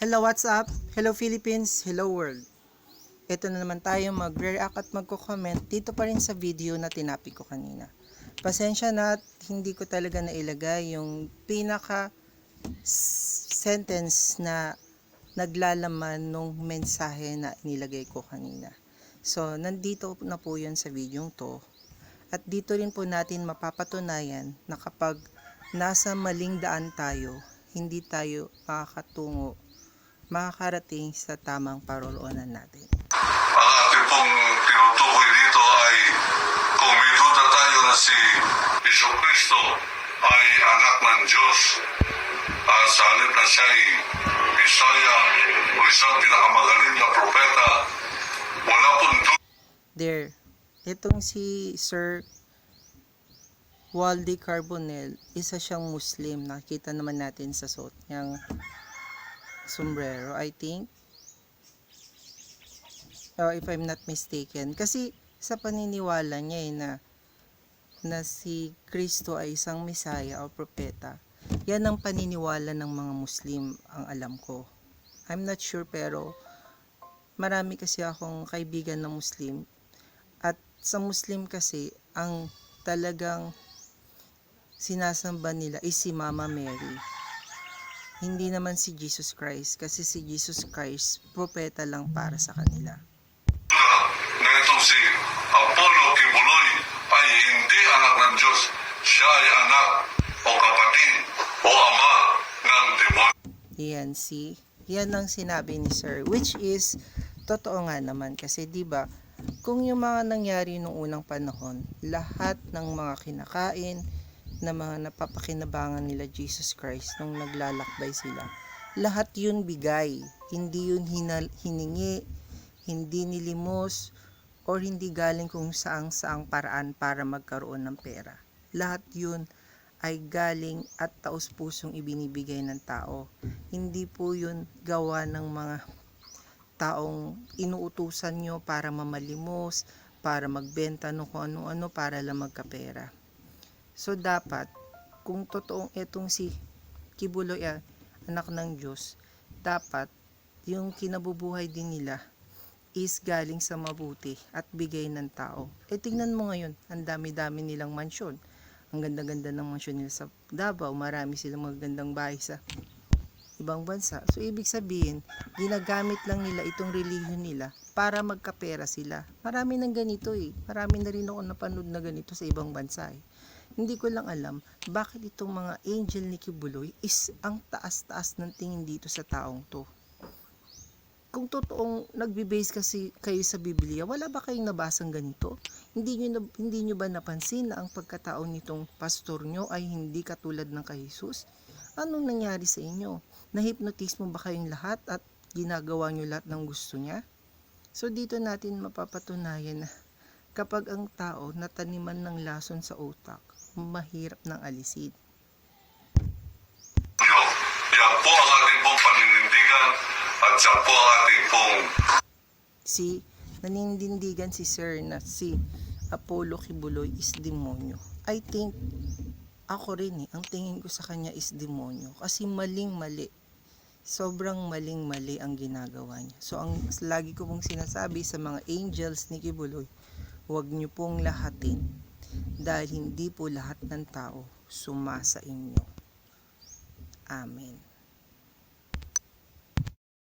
Hello, what's up? Hello Philippines, hello world. Ito na naman tayo mag-react at magko-comment dito pa rin sa video na tinapi ko kanina. Pasensya na at hindi ko talaga nailagay yung pinaka sentence na naglalaman nung mensahe na inilagay ko kanina. So, nandito na po yun sa video to. At dito rin po natin mapapatunayan na kapag nasa maling daan tayo, hindi tayo makakatungo, makakarating sa tamang paroroonan natin. Ang ating pong tinutukoy dito ay kung may duda tayo na si Iso Kristo ay anak ng Diyos. Uh, sa halip na siya ay Isaya o isang pinakamagaling na propeta, wala pong duda There, itong si Sir Waldy Carbonell, isa siyang Muslim. Nakita naman natin sa suot niyang sombrero, I think. Oh, if I'm not mistaken. Kasi sa paniniwala niya eh, na na si Kristo ay isang Misaya o propeta. Yan ang paniniwala ng mga Muslim, ang alam ko. I'm not sure pero marami kasi akong kaibigan na Muslim at sa Muslim kasi ang talagang sinasamba nila is si Mama Mary. Hindi naman si Jesus Christ kasi si Jesus Christ propeta lang para sa kanila. na itong si Apollo Kibuloy ay hindi anak ng Diyos. Siya ay anak o kapatid o ama ng demonyo. Yan si yan ang sinabi ni Sir which is totoo nga naman kasi 'di ba kung yung mga nangyari nung unang panahon lahat ng mga kinakain na mga napapakinabangan nila Jesus Christ nung naglalakbay sila lahat yun bigay hindi yun hinal- hiningi hindi nilimos or hindi galing kung saang saang paraan para magkaroon ng pera lahat yun ay galing at taos-pusong ibinibigay ng tao. Hindi po yun gawa ng mga taong inuutusan nyo para mamalimos, para magbenta no kung ano-ano para lang magkapera. So dapat, kung totoong etong si Kibuloy ah, anak ng Diyos, dapat yung kinabubuhay din nila is galing sa mabuti at bigay ng tao. E tingnan mo ngayon, ang dami-dami nilang mansyon ang ganda-ganda ng mansyon nila sa Davao, marami silang magagandang bahay sa ibang bansa. So, ibig sabihin, ginagamit lang nila itong relihiyon nila para magkapera sila. Marami ng ganito eh. Marami na rin ako napanood na ganito sa ibang bansa eh. Hindi ko lang alam bakit itong mga angel ni Kibuloy is ang taas-taas ng tingin dito sa taong to. Kung totoong nagbe-base kasi kayo sa Biblia, wala ba kayong nabasang ganito? Hindi nyo, na, hindi nyo ba napansin na ang pagkatao nitong pastor nyo ay hindi katulad ng kay Jesus? Anong nangyari sa inyo? Nahipnotis mo ba kayong lahat at ginagawa nyo lahat ng gusto niya? So dito natin mapapatunayan na kapag ang tao nataniman ng lason sa utak, mahirap ng alisin. Yan po ang ating pong paninindigan at siya po ang ating pong si nanindigan si Sir na si Apollo Kibuloy is demonyo. I think ako rin eh, ang tingin ko sa kanya is demonyo kasi maling mali. Sobrang maling mali ang ginagawa niya. So ang lagi ko pong sinasabi sa mga angels ni Kibuloy, huwag niyo pong lahatin dahil hindi po lahat ng tao sumasa inyo. Amen.